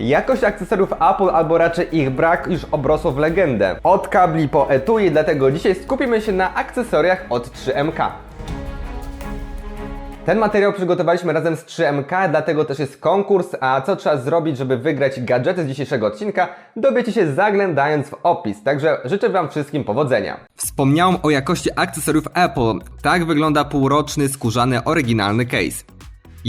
Jakość akcesoriów Apple, albo raczej ich brak, już obrosło w legendę. Od kabli po etui, dlatego dzisiaj skupimy się na akcesoriach od 3MK. Ten materiał przygotowaliśmy razem z 3MK, dlatego też jest konkurs, a co trzeba zrobić, żeby wygrać gadżety z dzisiejszego odcinka, dowiecie się zaglądając w opis, także życzę Wam wszystkim powodzenia. Wspomniałem o jakości akcesoriów Apple. Tak wygląda półroczny, skórzany, oryginalny case.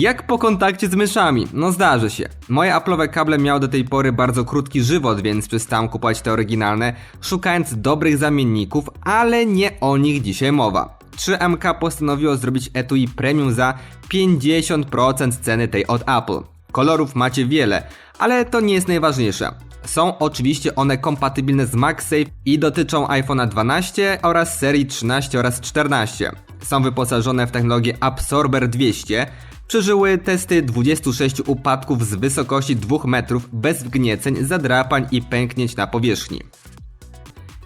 Jak po kontakcie z myszami? No zdarzy się. Moje Apple'owe kable miały do tej pory bardzo krótki żywot, więc przestałem kupować te oryginalne, szukając dobrych zamienników, ale nie o nich dzisiaj mowa. 3MK postanowiło zrobić etui premium za 50% ceny tej od Apple. Kolorów macie wiele, ale to nie jest najważniejsze. Są oczywiście one kompatybilne z MagSafe i dotyczą iPhone'a 12 oraz serii 13 oraz 14. Są wyposażone w technologię Absorber 200, przeżyły testy 26 upadków z wysokości 2 metrów bez wgnieceń, zadrapań i pęknięć na powierzchni.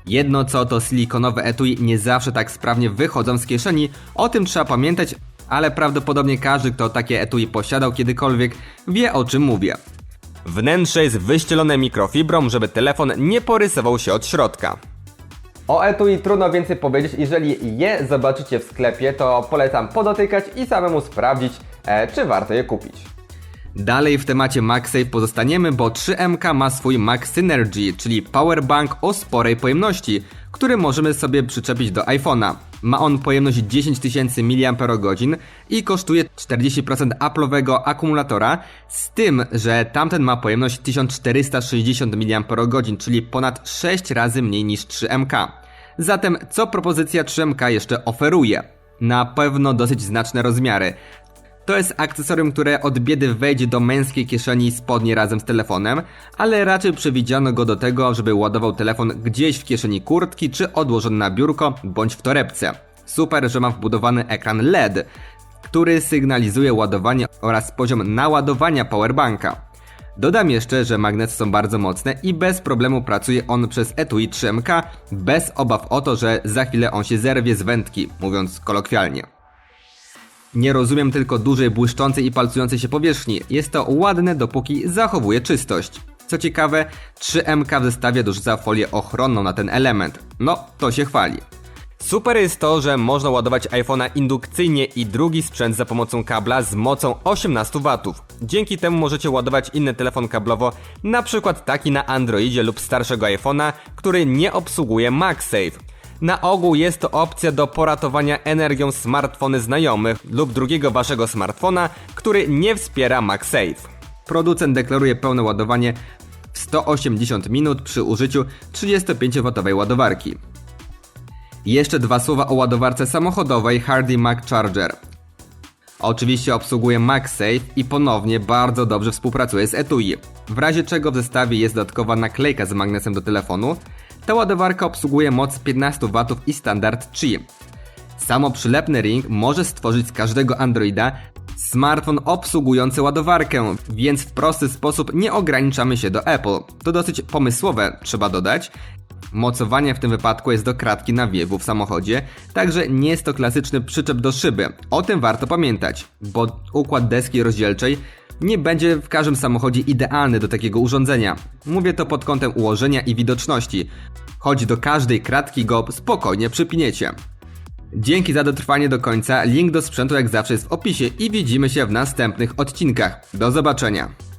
Jedno co to silikonowe etui nie zawsze tak sprawnie wychodzą z kieszeni, o tym trzeba pamiętać, ale prawdopodobnie każdy kto takie etui posiadał kiedykolwiek wie o czym mówię. Wnętrze jest wyścielone mikrofibrą, żeby telefon nie porysował się od środka. O etui trudno więcej powiedzieć, jeżeli je zobaczycie w sklepie, to polecam podotykać i samemu sprawdzić, czy warto je kupić. Dalej w temacie MagSafe pozostaniemy, bo 3MK ma swój Mag Synergy, czyli powerbank o sporej pojemności, który możemy sobie przyczepić do iPhone'a. Ma on pojemność 10 000 mAh i kosztuje 40% Apple'owego akumulatora, z tym, że tamten ma pojemność 1460 mAh, czyli ponad 6 razy mniej niż 3MK. Zatem co propozycja 3MK jeszcze oferuje? Na pewno dosyć znaczne rozmiary. To jest akcesorium, które od biedy wejdzie do męskiej kieszeni spodnie razem z telefonem, ale raczej przewidziano go do tego, żeby ładował telefon gdzieś w kieszeni kurtki czy odłożony na biurko bądź w torebce. Super, że ma wbudowany ekran LED, który sygnalizuje ładowanie oraz poziom naładowania powerbanka. Dodam jeszcze, że magnety są bardzo mocne i bez problemu pracuje on przez etui 3MK, bez obaw o to, że za chwilę on się zerwie z wędki, mówiąc kolokwialnie. Nie rozumiem tylko dużej błyszczącej i palcującej się powierzchni. Jest to ładne dopóki zachowuje czystość. Co ciekawe, 3MK w zestawie dorzuca folię ochronną na ten element. No, to się chwali. Super jest to, że można ładować iPhone'a indukcyjnie i drugi sprzęt za pomocą kabla z mocą 18 W. Dzięki temu możecie ładować inny telefon kablowo, na przykład taki na Androidzie lub starszego iPhone'a, który nie obsługuje MagSafe. Na ogół jest to opcja do poratowania energią smartfony znajomych lub drugiego waszego smartfona, który nie wspiera MagSafe. Producent deklaruje pełne ładowanie w 180 minut przy użyciu 35W ładowarki. Jeszcze dwa słowa o ładowarce samochodowej Hardy Mag Charger. Oczywiście obsługuje MagSafe i ponownie bardzo dobrze współpracuje z etui. W razie czego w zestawie jest dodatkowa naklejka z magnesem do telefonu. Ta ładowarka obsługuje moc 15 W i standard Qi. Samo przylepny ring może stworzyć z każdego Androida smartfon obsługujący ładowarkę, więc w prosty sposób nie ograniczamy się do Apple. To dosyć pomysłowe, trzeba dodać. Mocowanie w tym wypadku jest do kratki nawiewu w samochodzie, także nie jest to klasyczny przyczep do szyby. O tym warto pamiętać, bo układ deski rozdzielczej nie będzie w każdym samochodzie idealny do takiego urządzenia. Mówię to pod kątem ułożenia i widoczności, choć do każdej kratki go spokojnie przypiniecie. Dzięki za dotrwanie do końca, link do sprzętu jak zawsze jest w opisie i widzimy się w następnych odcinkach. Do zobaczenia.